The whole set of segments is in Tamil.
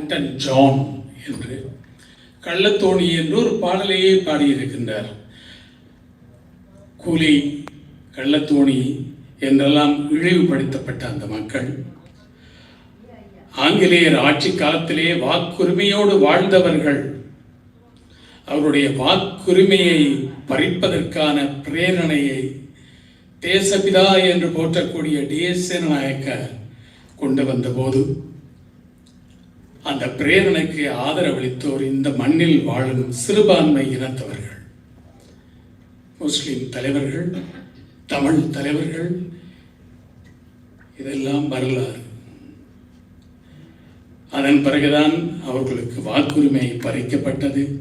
ஆண்டன் ஜான் என்று கள்ளத்தோணி என்று ஒரு பாடலையே பாடியிருக்கின்றார். கூலி கள்ளத்தோணி என்றெல்லாம் இழிவுபடுத்தப்பட்ட அந்த மக்கள் ஆங்கிலேயர் ஆட்சி காலத்திலே வாக்குரிமையோடு வாழ்ந்தவர்கள் அவருடைய வாக்குரிமையை பறிப்பதற்கான பிரேரணையை தேசபிதா என்று போற்றக்கூடிய டிஎஸ் சேனநாயக்க கொண்டு வந்தபோது அந்த பிரேரணைக்கு ஆதரவளித்தோர் இந்த மண்ணில் வாழும் சிறுபான்மை இனத்தவர்கள். முஸ்லிம் தலைவர்கள் தமிழ் தலைவர்கள் இதெல்லாம் வரலாறு. அதன் பிறகுதான் அவர்களுக்கு வாக்குரிமை பறிக்கப்பட்டது.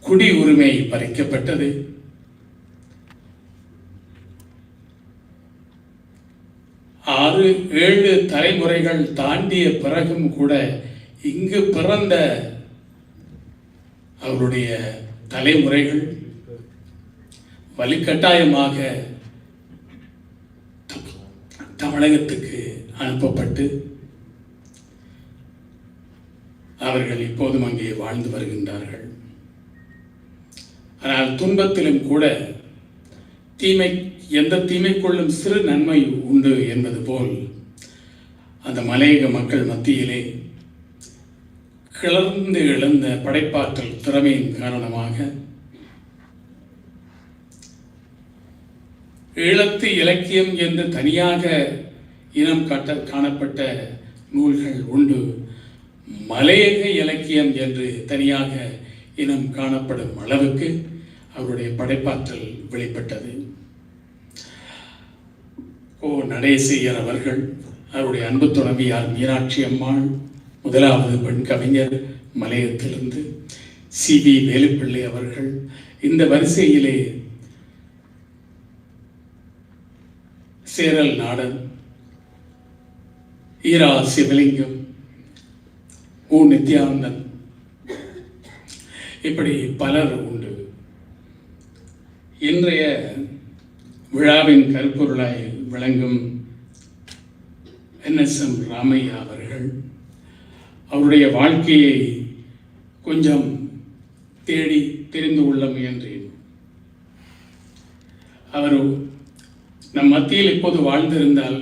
குடி உரிமை பறிக்கப்பட்டது. ஆறு ஏழு தலைமுறைகள் தாண்டிய பிறகும் கூட இங்கு பிறந்த அவருடைய தலைமுறைகள் வலுக்கட்டாயமாக தமிழகத்துக்கு அனுப்பப்பட்டு அவர்கள் இப்போதும் அங்கே வாழ்ந்து வருகின்றார்கள். ஆனால் துன்பத்திலும் கூட தீமை எந்த தீமைக்குள்ளும் சிறு நன்மை உண்டு என்பது போல் அந்த மலையக மக்கள் மத்தியிலே கிளர்ந்து எழுந்த படைப்பாற்றல் திறமையின் காரணமாக ஈழத்து இலக்கியம் என்று தனியாக இனம் காட்ட காணப்பட்ட நூல்கள் உண்டு. மலையக இலக்கியம் என்று தனியாக இனம் காணப்படும் அளவுக்கு அவருடைய படைப்பாற்றல் வெளிப்பட்டது. ஓ நடேசையர் அவர்கள் அவருடைய அன்பு துணவியார் மீனாட்சி அம்மாள் முதலாவது பெண் கவிஞர் மலையத்திலிருந்து சி வி வேலுப்பிள்ளை அவர்கள். இந்த வரிசையிலே சேரல் நாடன் ஈரா சிவலிங்கம் ஓ நித்யானந்தன். இப்படி பலர் உண்டு. இன்றைய விழாவின் கருப்பொருளாய் விளங்கும் என்எஸ்எம் ராமையா அவர்கள் அவருடைய வாழ்க்கையை கொஞ்சம் தேடி தெரிந்து கொள்ள முயன்றேன். அவர் நம் மத்தியில் இப்போது வாழ்ந்திருந்தால்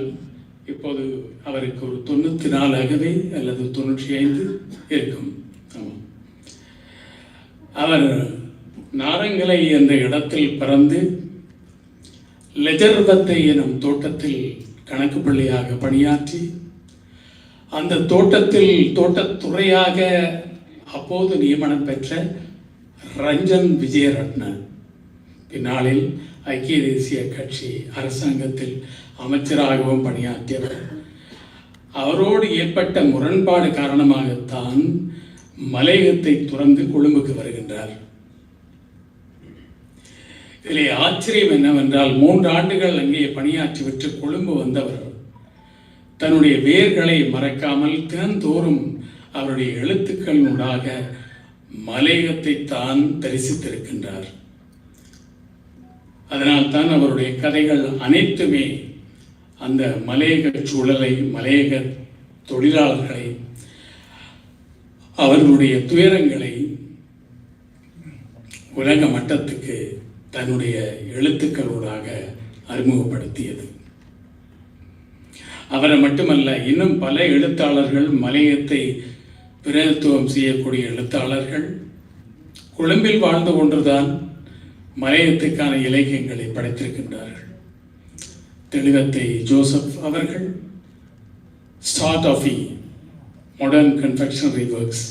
இப்போது அவருக்கு ஒரு தொண்ணூற்றி நாலாகவே அல்லது தொண்ணூற்றி ஐந்து இருக்கும். அவர் நாரங்கலை என்ற இடத்தில் பிறந்து லெஜர்வத்தை எனும் தோட்டத்தில் கணக்கு பிள்ளையாக பணியாற்றி அந்த தோட்டத்தில் தோட்டத்துறையாக அப்போது நியமனம் பெற்ற ரஞ்சன் விஜயரட்னன் பின்னாளில் ஐக்கிய தேசிய கட்சி அரசாங்கத்தில் அமைச்சராகவும் பணியாற்றியவர். அவரோடு ஏற்பட்ட முரண்பாடு காரணமாகத்தான் மலையகத்தை துறந்து கொழும்புக்கு வருகின்றார். இதிலே ஆச்சரியம் என்னவென்றால் மூன்று ஆண்டுகள் அங்கே பணியாற்றிவிட்டு கொழும்பு வந்தவர். தன்னுடைய வேர்களை மறக்காமல் தினந்தோறும் அவருடைய எழுத்துக்களினூடாக மலையகத்தை தான் தரிசித்திருக்கின்றார். அதனால் தான் அவருடைய கதைகள் அனைத்துமே அந்த மலையக சூழலை மலையக தொழிலாளர்களை அவர்களுடைய துயரங்களை உலக மட்டத்துக்கு தன்னுடைய எழுத்துக்களூடாக அறிமுகப்படுத்தியது. அவரை மட்டுமல்ல இன்னும் பல எழுத்தாளர்கள் மலையத்தை பிரதித்துவம் செய்யக்கூடிய எழுத்தாளர்கள் கொழும்பில் வாழ்ந்து கொண்டுதான் மலையத்துக்கான இலக்கியங்களை படைத்திருக்கின்றார்கள். தெளிவத்தை ஜோசப் அவர்கள் start of a modern confectionery works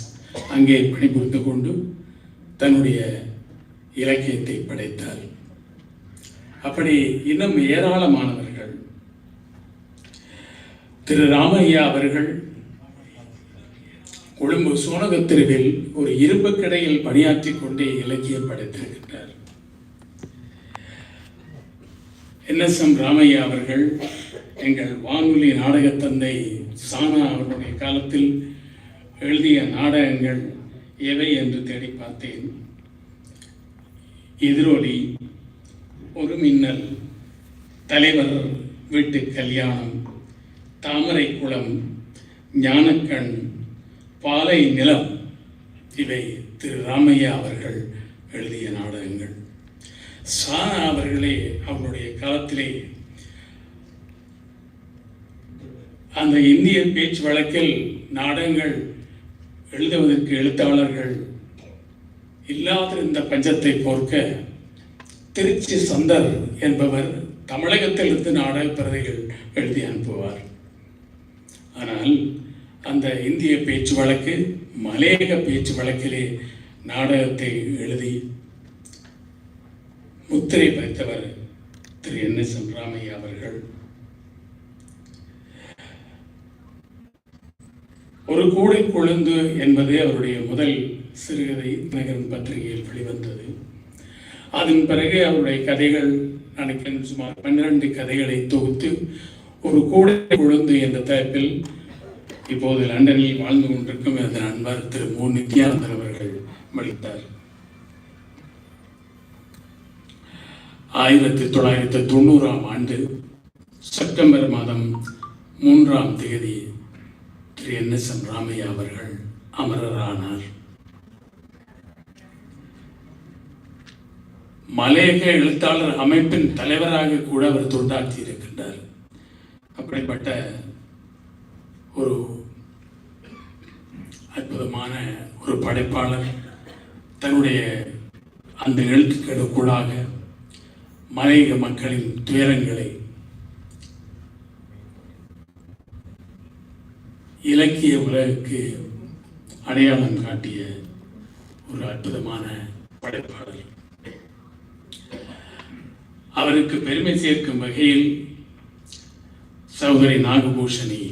அங்கே பணிபுரிந்து கொண்டு தன்னுடைய இலக்கியத்தை படைத்தார். அப்படி இன்னும் ஏராளமானவர்கள். திரு ராமையா அவர்கள் கொழும்பு சோனகத் தெருவில் ஒரு இரும்பு கடையில் பணியாற்றி கொண்டே இலக்கியம் படைத்திருக்கின்றார். எம் ராமையா அவர்கள் எங்கள் வானொலி நாடகத் தந்தை சானா அவர்களுடைய காலத்தில் எழுதிய நாடகங்கள் எவை என்று தேடி பார்த்தேன். எதிரொலி ஒரு மின்னல் தலைவர் வீட்டு கல்யாணம் தாமரை குளம் ஞானக்கண் பாலை நிலம் இவை திரு ராமையா அவர்கள் எழுதிய நாடகங்கள். சானா அவர்களே அவருடைய காலத்திலே அந்த இந்திய பேச்சு வழக்கில் நாடகங்கள் எழுதுவதற்கு எழுத்தாளர்கள் இல்லாத இந்த பஞ்சத்தை போர்க்க திருச்சி சந்தர் என்பவர் தமிழகத்திலிருந்து நாடக பிரதிகள் எழுதி அனுப்புவார். ஆனால் அந்த இந்திய பேச்சு வழக்கு மலையக பேச்சு வழக்கிலே நாடகத்தை எழுதி முத்திரை பதித்தவர் Thiru N S M Ramaiah அவர்கள். ஒரு கூடை கொழுந்து என்பது அவருடைய முதல் சிறுகதை நகரம் பத்திரிகையில் வெளிவந்தது. அதன் பிறகு அவருடைய கதைகள் நினைக்கிறேன் சுமார் பன்னிரண்டு கதைகளை தொகுத்து ஒரு கூடை கொழுந்து என்ற தலைப்பில் இப்போது லண்டனில் வாழ்ந்து கொண்டிருக்கும் எனது நண்பர் திரு மு. நித்யானந்தன் அவர்கள் மளித்தார் ஆயிரத்தி தொள்ளாயிரத்தி தொண்ணூறாம் ஆண்டு செப்டம்பர் மாதம் மூன்றாம் தேதி Thiru N S M Ramaiah அவர்கள் அமரரானார். மலையக எழுத்தாளர் அமைப்பின் தலைவராக கூட அவர் தொண்டாற்றி இருக்கின்றார் அப்படிப்பட்ட ஒரு அற்புதமான ஒரு படைப்பாளர் தன்னுடைய அந்த எழுத்துக்களுக்குள்ளாக மலையக மக்களின் துயரங்களை இலக்கிய உலகுக்கு அடையாளம் காட்டிய ஒரு அற்புதமான படைப்பாளர். அவருக்கு பெருமை சேர்க்கும் வகையில் சகோதரி நாகபூஷணி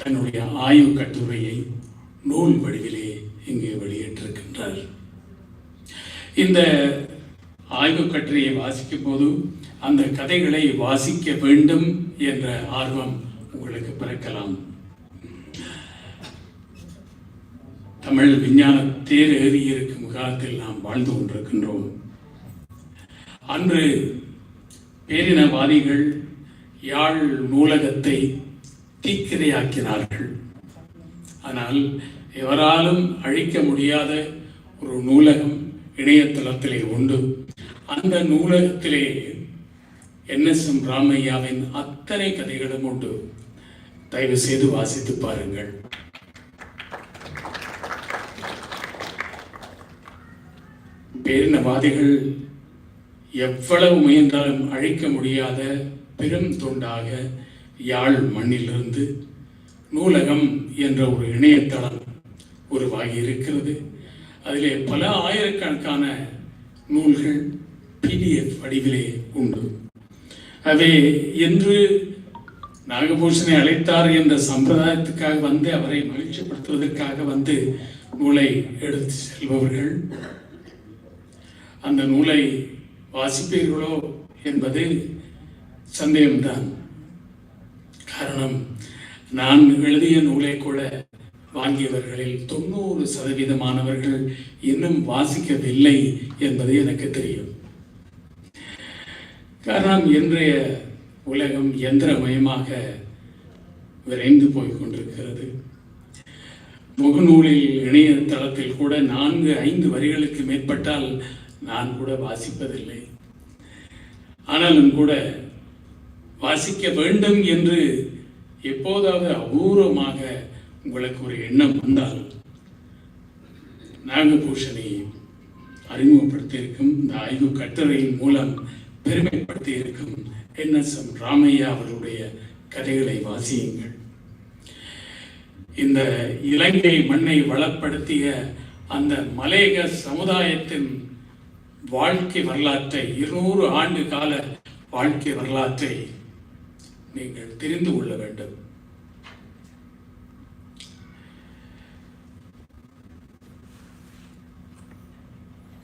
தன்னுடைய ஆய்வு கட்டுரையை நூல் வடிவிலே இங்கே வெளியிட்டிருக்கின்றார். இந்த ஆய்வு கட்டுரையை வாசிக்கும் போது அந்த கதைகளை வாசிக்க வேண்டும் என்ற ஆர்வம் உங்களுக்கு பிறக்கலாம். தமிழ் விஞ்ஞான தேர் ஏறி இருக்கும் காலத்தில் நாம் வாழ்ந்து கொண்டிருக்கின்றோம். அன்று பேரினவாதிகள் யாழ் நூலகத்தை தீக்கிரையாக்கினார்கள். ஆனால் எவராலும் அழிக்க முடியாத ஒரு நூலகம் இணையதளத்திலே உண்டு. அந்த நூலகத்திலே என். எஸ். எம். ராமையாவின் அத்தனை கதைகளும் உண்டு. தயவு செய்து வாசித்து பாருங்கள். பேரினவாதிகள் எவ்வளவு முயன்றாலும் அழிக்க முடியாத பெரும் தொண்டாக யாழ் மண்ணிலிருந்து நூலகம் என்ற ஒரு இணையதளம் உருவாகி இருக்கிறது அதிலே பல ஆயிரக்கணக்கான நூல்கள் பிடிஎஃப் வடிவிலே உண்டு. அவை என்று நாகபூஷனை அழைத்தார் என்ற சம்பிரதாயத்துக்காக வந்து அவரை மகிழ்ச்சிப்படுத்துவதற்காக வந்து நூலை எடுத்து செல்பவர்கள். அந்த நூலை வாசிப்பீர்களோ என்பது சந்தேகம்தான். காரணம் நான் எழுதிய நூலை கூட வாங்கியவர்களில் தொண்ணூறு சதவீதமானவர்கள் இன்னும் வாசிக்கவில்லை என்பது எனக்கு தெரியும். காரணம் இன்றைய உலகம் எந்திரமயமாக விரைந்து போய் கொண்டிருக்கிறது. முகநூலில் இணையதளத்தில் கூட நான்கு ஐந்து வரிகளுக்கு மேற்பட்டால் நான் கூட வாசிப்பதில்லை. ஆனாலும் கூட வாசிக்க வேண்டும் என்று எப்போதாவது அபூர்வமாக உங்களுக்கு ஒரு எண்ணம் வந்தால் நாகபூஷனை அறிமுகப்படுத்தியிருக்கும் இந்த ஆய்வு கட்டுரையின் மூலம் பெருமைப்படுத்தி இருக்கும் என் எஸ் எம் ராமையா அவருடைய கதைகளை வாசியுங்கள். இந்த இலங்கை மண்ணை வளப்படுத்திய அந்த மலையக சமுதாயத்தின் வாழ்க்கை வரலாற்றை இருநூறு ஆண்டு கால வாழ்க்கை வரலாற்றை நீங்கள் தெரிந்து கொள்ள வேண்டும்.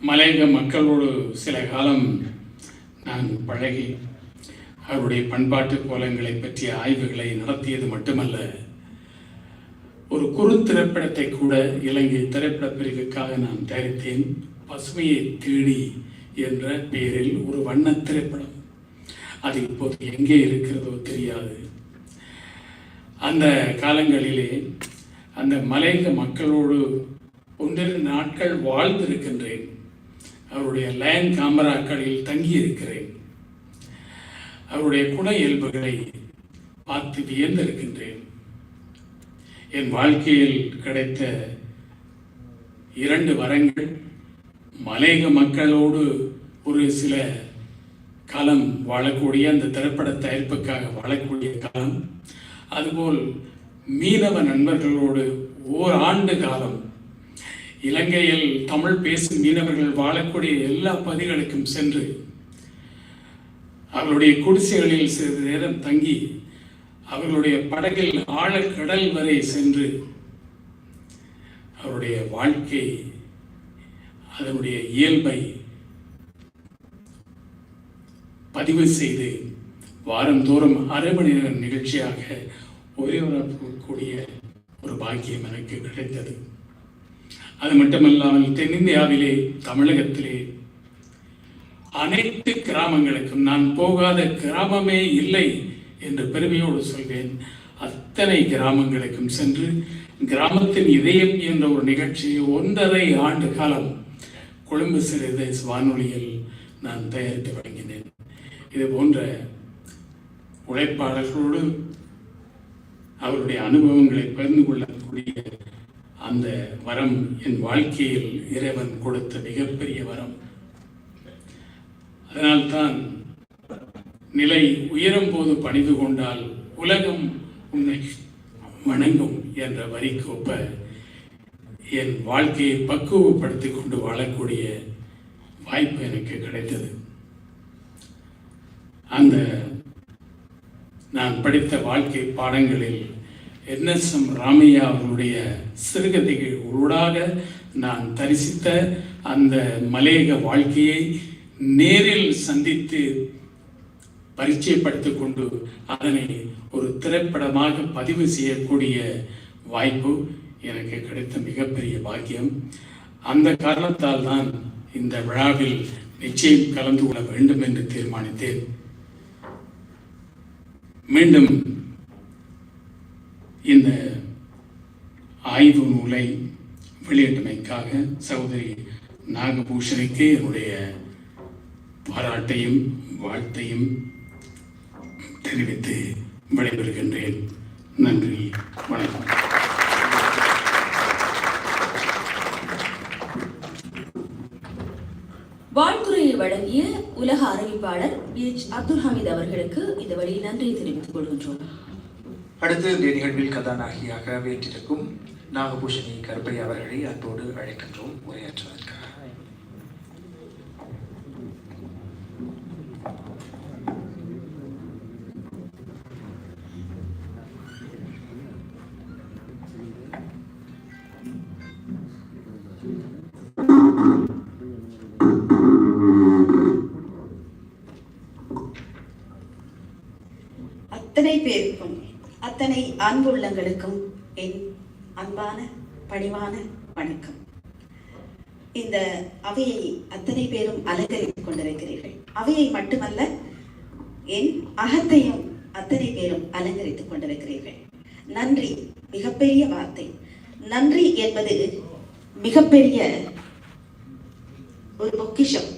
மலையக மக்களோடு சில காலம் நான் பழகி அவருடைய பண்பாட்டு கோலங்களை பற்றிய ஆய்வுகளை நடத்தியது மட்டுமல்ல ஒரு குறு திரைப்படத்தை கூட இலங்கை திரைப்பட பிரிவுக்காக நான் தயாரித்தேன். பசுமையை தேடி என்ற பெயரில் ஒரு வண்ண திரைப்படம். அது இப்போது எங்கே இருக்கிறதோ தெரியாது. அந்த காலங்களிலே அந்த மலையக மக்களோடு ஒன்றிரு நாட்கள் வாழ்ந்திருக்கின்றேன். அவருடைய லயன் காமராக்களில் தங்கியிருக்கிறேன். அவருடைய குண இயல்புகளை பார்த்து வியந்திருக்கின்றேன். என் வாழ்க்கையில் கிடைத்த இரண்டு வரங்கள் மலையக மக்களோடு ஒரு சில காலம் வாழக்கூடிய அந்த திரைப்பட தயாரிப்புக்காக வாழக்கூடிய காலம். அதுபோல் மீனவ நண்பர்களோடு ஓர் ஆண்டு காலம் இலங்கையில் தமிழ் பேசும் மீனவர்கள் வாழக்கூடிய எல்லா பகுதிகளுக்கும் சென்று அவர்களுடைய குடிசைகளில் சிறிது நேரம் தங்கி அவர்களுடைய படகில் ஆழக்கடல் வரை சென்று அவருடைய வாழ்க்கை அதனுடைய இயல்பை பதிவு செய்து வாரந்தோறும் அரை மணி நேர நிகழ்ச்சியாக ஒளிபரப்பக்கூடிய ஒரு பாக்கியம் எனக்கு கிடைத்தது. அது மட்டுமல்லாமல் தென்னிந்தியாவிலே தமிழகத்திலே அனைத்து கிராமங்களுக்கும் நான் போகாத கிராமமே இல்லை என்று பெருமையோடு சொல்வேன். அத்தனை கிராமங்களுக்கும் சென்று கிராமத்தின் இதயம் என்ற ஒரு நிகழ்ச்சியை ஒன்றரை ஆண்டு காலம் கொழும்பு சிறிது வானொலியில் நான் தயாரித்து வழங்கினேன். இது போன்ற உழைப்பாளர்களோடு அவருடைய அனுபவங்களை பகிர்ந்து கொள்ளக்கூடிய அந்த வரம் என் வாழ்க்கையில் இறைவன் கொடுத்த மிகப்பெரிய வரம். அதனால்தான் நிலை உயரும் போது பணிந்து கொண்டால் உலகம் உன்னை வணங்கும் என்ற வரிக்கு ஒப்ப என் வாழ்க்கையை பக்குவப்படுத்தி கொண்டு வாழக்கூடிய வாய்ப்பு எனக்கு கிடைத்தது. அந்த நான் படித்த வாழ்க்கை பாடங்களில் என்எஸ்எம் ராமையா அவர்களுடைய சிறுகதைகள் ஊடாக நான் தரிசித்த அந்த மலையக வாழ்க்கையை நேரில் சந்தித்து பரிச்சயப்படுத்திக் கொண்டு அதனை ஒரு திரைப்படமாக பதிவு செய்யக்கூடிய வாய்ப்பு எனக்கு கிடைத்த மிகப்பெரிய பாக்கியம். அந்த காரணத்தால் தான் இந்த விழாவில் நிச்சயம் கலந்து கொள்ள வேண்டும் என்று தீர்மானித்தேன். மீண்டும் இந்த ஆய்வு நூலை வெளியிட்டமைக்காக சகோதரி நாகபூஷணிக்கு என்னுடைய பாராட்டையும் வாழ்த்தையும் தெரிவித்து விடைபெறுகின்றேன். நன்றி வணக்கம். வாழ்த்துறையை வழங்கிய உலக அறிவிப்பாளர் பி எச் அப்துல் ஹமீத் அவர்களுக்கு இந்த வழியில் நன்றியை தெரிவித்துக் கொள்கின்றோம். அடுத்து இந்த நிகழ்வில் கதாநாயகியாக வேற்றிருக்கும் நாகபூஷணி கருப்பை அவர்களை அன்போடு அழைக்கின்றோம். உரையாற்றுவதற்கு அத்தனை அன்புள்ளங்களுக்கும் என் அன்பான பணிவான வணக்கம். இந்த அவையை அத்தனை பேரும் அலங்கரித்துக் கொண்டிருக்கிறீர்கள். அவையை மட்டுமல்ல என் அகத்தையும் அத்தனை பேரும் அலங்கரித்துக் கொண்டிருக்கிறீர்கள். நன்றி மிகப்பெரிய வார்த்தை. நன்றி என்பது மிகப்பெரிய ஒரு பொக்கிஷம்.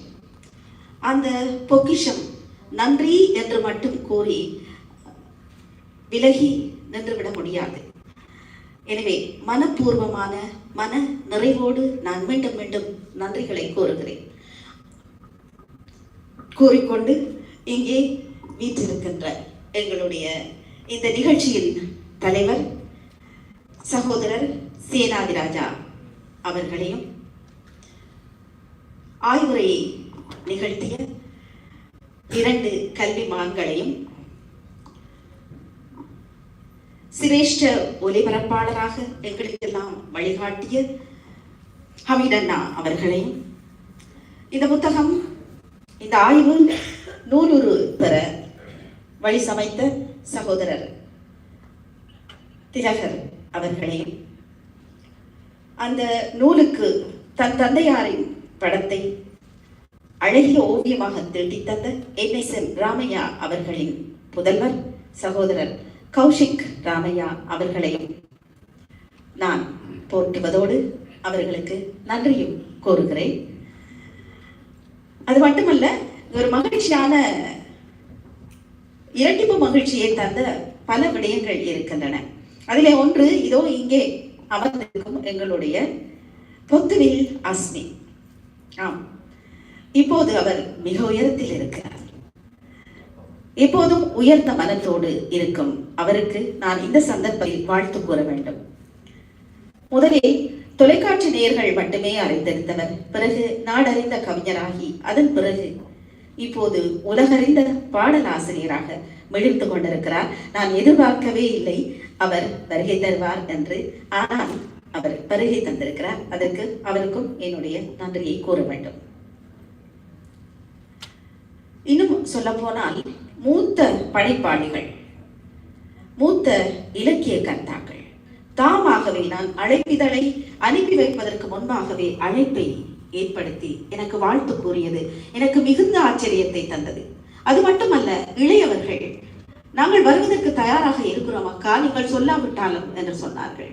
அந்த பொக்கிஷம் நன்றி என்று மட்டும் கூறி விலகி நின்றுவிட முடியாது. எனவே மனப்பூர்வமான மன நிறைவோடு நான் மீண்டும் மீண்டும் நன்றிகளை கூறுகிறேன். கூறிக்கொண்டு இங்கே வீற்றிருக்கின்ற எங்களுடைய இந்த நிகழ்ச்சியின் தலைவர் சகோதரர் சேனாதிராஜா அவர்களையும் ஆய்வுரையை நிகழ்த்திய இரண்டு கல்விமான்களையும் சிரேஷ்ட ஒலிபரப்பாளராக எங்களுக்கெல்லாம் வழிகாட்டிய ஹமீதண்ணா அவர்களையும் இந்த புத்தகம் இந்த ஆய்வு நூலுரு பெற வழி சமைத்த சகோதரர் திலகர் அவர்களையும் அந்த நூலுக்கு தன் தந்தையாரின் படத்தை அழகிய ஓவியமாக தீட்டித்தந்த என் எஸ் எம் ராமையா அவர்களின் புதல்வர் சகோதரர் கௌஷிக் ராமையா அவர்களையும் நான் போற்றுவதோடு அவர்களுக்கு நன்றியும் கோருகிறேன் அது மட்டுமல்ல ஒரு மகிழ்ச்சியான இரட்டிப்பு மகிழ்ச்சியை தந்த பல விடயங்கள் இருக்கின்றன. அதிலே ஒன்று இதோ இங்கே அமர்ந்திருக்கும் எங்களுடைய பொத்துவில் அஸ்மி. ஆம். இப்போது அவர் மிக உயரத்தில் இருக்கிறார். எப்போதும் உயர்ந்த மனத்தோடு இருக்கும் அவருக்கு நான் இந்த சந்தர்ப்பத்தில் வாழ்த்து கூற வேண்டும். முதலில் தொலைக்காட்சி நேயர்கள் மட்டுமே அறிந்திருந்தவர். பிறகு நாடறிந்த கவிஞராகி அதன் பிறகு இப்போது உலகறிந்த பாடலாசிரியராக மிளிர்ந்து கொண்டிருக்கிறார். நான் எதிர்பார்க்கவே இல்லை அவர் வருகை தருவார் என்று. ஆனால் அவர் வருகை தந்திருக்கிறார். அதற்கு அவருக்கும் என்னுடைய நன்றியை கூற வேண்டும். இன்னும் சொல்ல போனால் மூத்த படைப்பாளிகள் மூத்த இலக்கிய கர்த்தாக்கள். தாமாகவே நான் அழைப்பிதழை அனுப்பி வைப்பதற்கு முன்பாகவே அழைப்பை ஏற்படுத்தி எனக்கு வாழ்த்து கூறியது எனக்கு மிகுந்த ஆச்சரியத்தை தந்தது. அது மட்டுமல்ல இளையவர்கள் நாங்கள் வருவதற்கு தயாராக இருக்கிறோம் அக்கா நீங்கள் சொல்லாவிட்டாலும் என்று சொன்னார்கள்.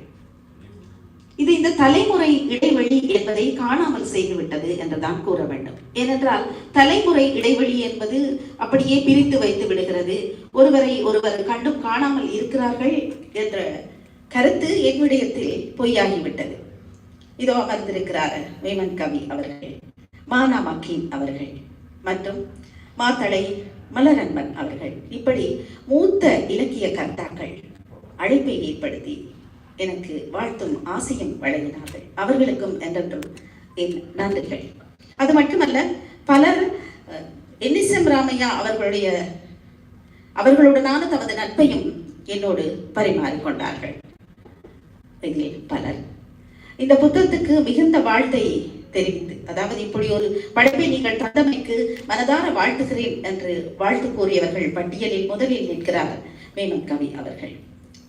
இது இந்த தலைமுறை இடைவெளி என்பதை காணாமல் செய்துவிட்டது என்றுதான் கூற வேண்டும். ஏனென்றால் தலைமுறை இடைவெளி என்பது அப்படியே பிரித்து வைத்து விடுகிறது. ஒருவரை ஒருவர் கண்டும் காணாமல் இருக்கிறார்கள் என்ற கருத்து என்னுடையத்தில் பொய்யாகிவிட்டது. இதோ அமர்ந்திருக்கிறார் வேமன் கவி அவர்கள் மானா மக்கீன் அவர்கள் மற்றும் மாத்தளை மலரன்பன் அவர்கள். இப்படி மூத்த இலக்கிய கர்த்தாக்கள் அழைப்பை ஏற்படுத்தி எனக்கு வாழ்த்தும் ஆசையும் வழங்கினார்கள். அவர்களுக்கும் என்றென்றும் என் நன்றிகள். அது மட்டுமல்ல பலர் என்எஸ்எம் ராமையா அவர்களுடைய அவர்களுடனான தமது நட்பையும் என்னோடு பரிமாறிக்கொண்டார்கள். இதில் பலர். இந்த புத்தகத்துக்கு மிகுந்த வாழ்த்தை தெரிவித்து அதாவது இப்படி ஒரு படைப்பை நீங்கள் தந்தமைக்கு மனதார வாழ்த்துகிறேன் என்று வாழ்த்து கூறியவர்கள் பட்டியலில் முதலில் நிற்கிறார் மேமன் கவி அவர்கள்.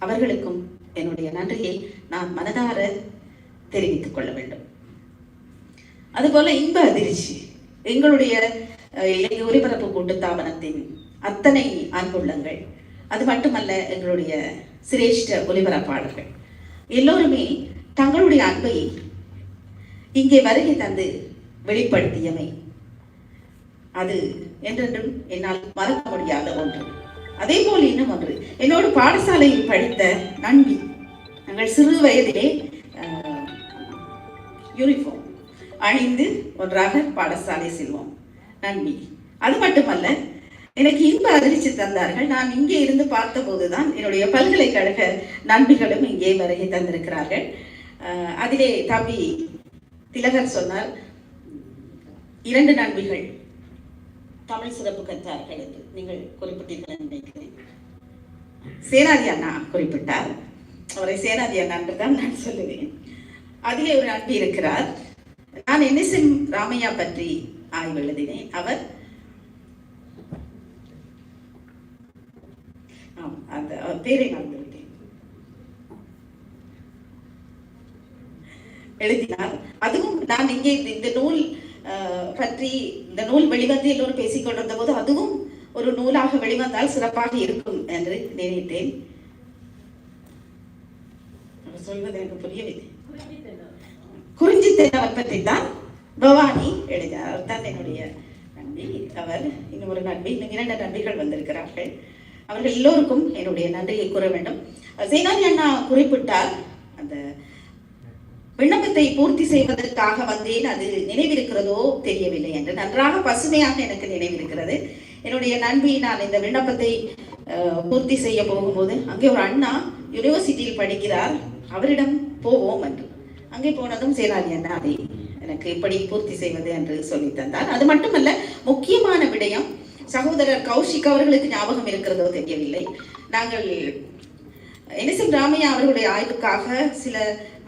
அவர்களுக்கும் என்னுடைய நன்றியை நான் மனதார தெரிவித்துக் கொள்ள வேண்டும். அதுபோல இன்ப அதிர்ச்சி எங்களுடைய அஹ், இலங்கை ஒலிபரப்பு கூட்டுத்தாபனத்தின் அத்தனை அன்புள்ளங்கள் அது மட்டுமல்ல எங்களுடைய சிரேஷ்ட ஒலிபரப்பாளர்கள். எல்லோருமே தங்களுடைய அன்பை இங்கே வருகை தந்து வெளிப்படுத்தியமை. அது என்றென்றும் என்னால் மறக்க முடியாத ஒன்று. அதே போல் இன்னும் ஒன்று. என்னோடு பாடசாலையில் படித்த நண்பி நாங்கள் சிறு வயதிலே யூனிஃபார்ம் அணிந்து ஒன்றாக பாடசாலை செல்வோம். நண்பி அது மட்டுமல்ல எனக்கு இன்ப அதிர்ச்சி தந்தார்கள். நான் இங்கே இருந்து பார்த்தபோதுதான் என்னுடைய பல்கலைக்கழக நண்பிகளும் இங்கே வருகை தந்திருக்கிறார்கள். அதிலே தம்பி திலகர் சொன்னார் இரண்டு நண்பிகள் தமிழ் சிறப்பு கற்றார்கள் என்று நீங்கள் குறிப்பிட்டீர்கள் நினைக்கிறேன். சேனாதி அண்ணா குறிப்பிட்டார். அவரை சேனாதி அண்ணா என்று தான் நான் சொல்லுவேன். அதிலே ஒரு அன்பு இருக்கிறார். நான் என்எஸ்எம் ராமையா பற்றி ஆய்வு எழுதினேன். அவர் அந்த அவர் பேரை மறந்து எழுதினார். அதுவும் நான் இங்கே இந்த- நூல் பற்றி இந்த நூல் வெளிவந்து எல்லோரும் பேசிக் கொண்டிருந்த போது அதுவும் ஒரு நூலாக வெளிவந்தால் சிறப்பாக இருக்கும் என்று நினைத்தேன். சொல்வது எனக்கு புரியவில்லை. குறிஞ்சி தென்னவர் பற்றி தான் பவானி எழுதினார். அவர் தான் என்னுடைய நன்றி அவர் இன்னும் ஒரு நன்றி இன்னும் இரண்டு நன்றிகள் வந்திருக்கிறார்கள். அவர்கள் எல்லோருக்கும் என்னுடைய நன்றியை கூற வேண்டும். சேனாதி அண்ணா குறிப்பிட்டார். அந்த விண்ணப்பத்தை பூர்த்தி செய்வதற்காக வந்தேன். அது நினைவிருக்கிறதோ தெரியவில்லை என்று. நன்றாக பசுமையாக எனக்கு நினைவிருக்கிறது. என்னுடைய நண்பி நான் இந்த விண்ணப்பத்தை பூர்த்தி செய்ய போகும்போது அங்கே ஒரு அண்ணா யுனிவர்சிட்டியில் படிக்கிறார். அவரிடம் போவோம் என்று. அங்கே போனதும் சேனாதி அண்ணா அதை எனக்கு எப்படி பூர்த்தி செய்வது என்று சொல்லி தந்தார். அது மட்டுமல்ல முக்கியமான விடயம் சகோதரர் கௌஷிக் அவர்களுக்கு ஞாபகம் இருக்கிறதோ தெரியவில்லை. நாங்கள் என்எஸ்எம் ராமையா அவர்களுடைய ஆய்வுக்காக சில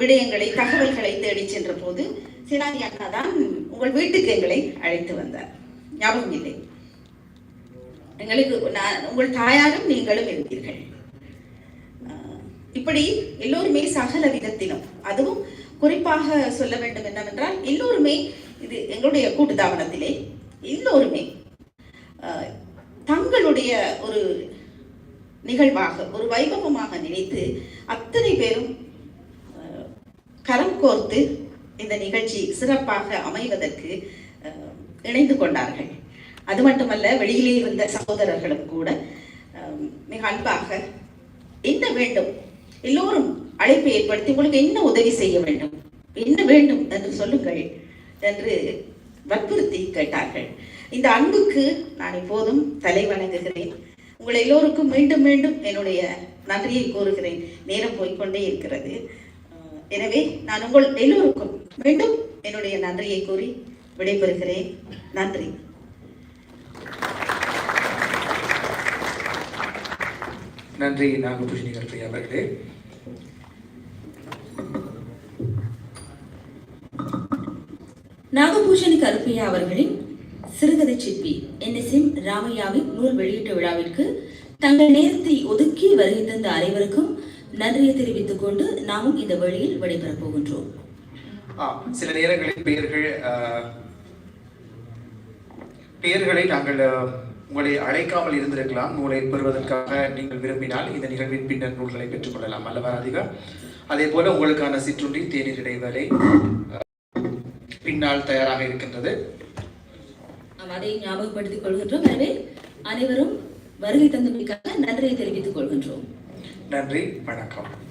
விடயங்களை தகவல்களை தேடி சென்ற போது சினாதி அண்ணா தான் உங்கள் வீட்டுக்கு எங்களை அழைத்து வந்தார். ஞாபகம் இல்லை. எங்களுக்கு நான் உங்கள் தாயாரும் நீங்களும் இருந்தீர்கள். இப்படி எல்லோருமே சகல விதத்திலும் அதுவும் குறிப்பாக சொல்ல வேண்டும் என்னவென்றால் எல்லோருமே இது எங்களுடைய கூட்டு தாவணத்திலே எல்லோருமே தங்களுடைய ஒரு நிகழ்வாக ஒரு வைபவமாக நினைத்து அத்தனை பேரும் கரம் கோர்த்து இந்த நிகழ்ச்சி சிறப்பாக அமைவதற்கு இணைந்து கொண்டார்கள். அது மட்டுமல்ல வெளியிலே இருந்த சகோதரர்களும் கூட மிக அன்பாக என்ன வேண்டும்? எல்லோரும் அழைப்பை ஏற்படுத்தி உங்களுக்கு என்ன உதவி செய்ய வேண்டும்? என்ன வேண்டும் என்று சொல்லுங்கள் என்று வற்புறுத்தி கேட்டார்கள். இந்த அன்புக்கு நான் இப்போதும் தலை வணங்குகிறேன். உங்கள் எல்லோருக்கும் மீண்டும் மீண்டும் என்னுடைய நன்றியை கூறுகிறேன். நேரம் போய்கொண்டே இருக்கிறது. எனவே நான் உங்கள் எல்லோருக்கும் மீண்டும் என்னுடைய நன்றியை கூறி விடைபெறுகிறேன். நன்றி. நன்றி நாகபூஷணி கருப்பை அவர்களே. நாகபூஷணி கருப்பையா அவர்களின் சிறுகதை சிற்பி என் எஸ் எம் ராமையாவின் நூல் வெளியீட்டு விழாவிற்கு தங்கள் நேரத்தை ஒதுக்கி வருகை தந்த அனைவருக்கும் நன்றியை தெரிவித்துக் கொண்டு நாமும் இந்த வழியில் விடைபெறப் போகின்றோம். சில நேரங்களில் பெயர்கள் பெயர்களை நாங்கள் உங்களை அழைக்காமல் இருந்திருக்கலாம். நூலை பெறுவதற்காக நீங்கள் விரும்பினால் இந்த நிகழ்வின் பின்னர் நூல்களை பெற்றுக்கொள்ளலாம் அல்லவா அதிகா அதே போல உங்களுக்கான சிற்றுண்டி தேநீர் இடைவேளை ஆஹ், பின்னால் தயாராக இருக்கின்றது. அதை ஞாபகப்படுத்திக் கொள்கின்றோம். எனவே அனைவரும் வருகை தந்தமைக்காக நன்றியை தெரிவித்துக் கொள்கின்றோம். நன்றி வணக்கம்.